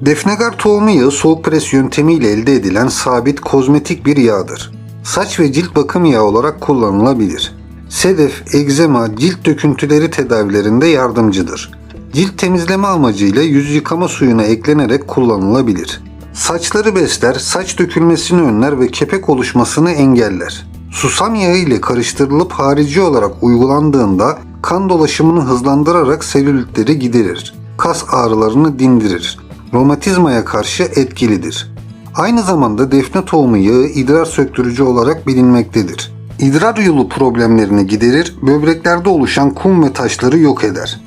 Defnegar tohumu yağı soğuk pres yöntemiyle elde edilen sabit kozmetik bir yağdır. Saç ve cilt bakım yağı olarak kullanılabilir. Sedef, egzema, cilt döküntüleri tedavilerinde yardımcıdır. Cilt temizleme amacıyla yüz yıkama suyuna eklenerek kullanılabilir. Saçları besler, saç dökülmesini önler ve kepek oluşmasını engeller. Susam yağı ile karıştırılıp harici olarak uygulandığında kan dolaşımını hızlandırarak selülitleri giderir. Kas ağrılarını dindirir. Romatizmaya karşı etkilidir. Aynı zamanda defne tohumu yağı idrar söktürücü olarak bilinmektedir. İdrar yolu problemlerini giderir, böbreklerde oluşan kum ve taşları yok eder.